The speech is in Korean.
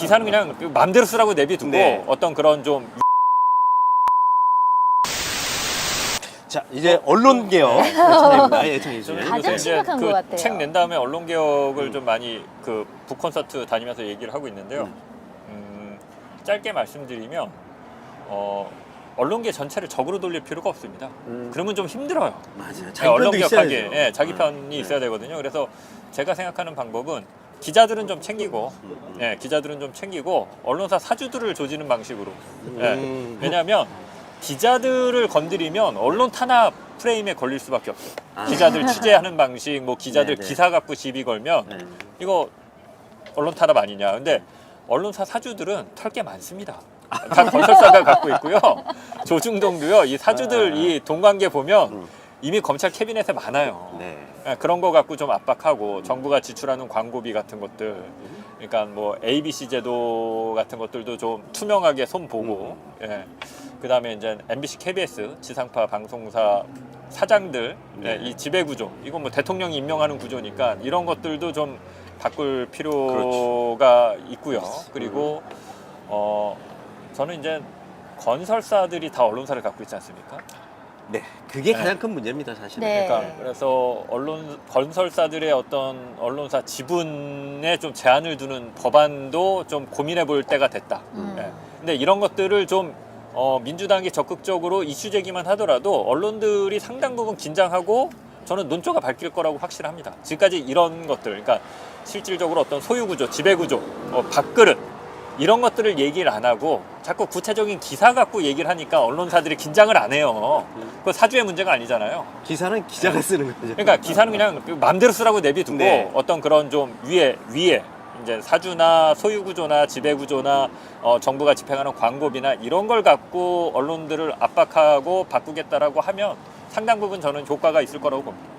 기사는 그냥 마음대로 쓰라고 내비두고 네. 어떤 그런 좀 자 이제 언론 개혁. 예찬이 씨. 저는 가장 이제 심각한 것그 같아요. 책낸 다음에 언론 개혁을 음. 좀 많이 그 북콘서트 다니면서 얘기를 하고 있는데요. 음. 음, 짧게 말씀드리면 어, 언론계 전체를 적으로 돌릴 필요가 없습니다. 음. 그러면 좀 힘들어요. 맞아요. 네, 자기 언론 편도 개혁하기에 있어야죠. 예, 자기 음. 편이 네. 있어야 되거든요. 그래서 제가 생각하는 방법은 기자들은 좀 챙기고. 예, 기자들은 좀 챙기고 언론사 사주들을 조지는 방식으로. 예. 음. 왜냐하면 기자들을 건드리면 언론 탄압 프레임에 걸릴 수밖에 없어요. 아. 기자들 취재하는 방식, 뭐 기자들 네 네. 기사 갖고 시비 걸면 네. 이거 언론 탄압 아니냐. 근데 언론사 사주들은 털 게 많습니다. 다 건설사가 갖고 있고요. 조중동도요. 이 사주들 아. 이 동관계 보면 음. 이미 검찰 캐비넷에 많아요. 네. 예, 그런 거 갖고 좀 압박하고 정부가 지출하는 광고비 같은 것들, 그러니까 뭐 ABC 제도 같은 것들도 좀 투명하게 손 보고, 예. 그다음에 이제 MBC, KBS 지상파 방송사 사장들 예, 네. 이 지배 구조, 이건 뭐 대통령이 임명하는 구조니까 이런 것들도 좀 바꿀 필요가 있고요. 그리고 어 저는 이제 건설사들이 다 언론사를 갖고 있지 않습니까? 네. 그게 네. 가장 큰 문제입니다, 사실은. 네. 그러니까 그래서 언론 건설사들의 어떤 언론사 지분에 좀 제한을 두는 법안도 좀 고민해 볼 때가 됐다. 음. 예. 근데 이런 것들을 좀 어, 민주당이 적극적으로 이슈 제기만 하더라도 언론들이 상당 부분 긴장하고 저는 논조가 밝힐 거라고 확실합니다. 지금까지 이런 것들, 그러니까 실질적으로 어떤 소유 구조, 지배 구조, 어, 밥그릇 이런 것들을 얘기를 안 하고 자꾸 구체적인 기사 갖고 얘기를 하니까 언론사들이 긴장을 안 해요. 그 사주의 문제가 아니잖아요. 기사는 기자가 쓰는 거죠. 그러니까 기사는 그냥 그 마음대로 쓰라고 내비두고 네. 어떤 그런 좀 위에 위에 이제 사주나 소유 구조나 지배 구조나 어, 정부가 집행하는 광고비나 이런 걸 갖고 언론들을 압박하고 바꾸겠다라고 하면 상당 부분 저는 효과가 있을 거라고 봅니다.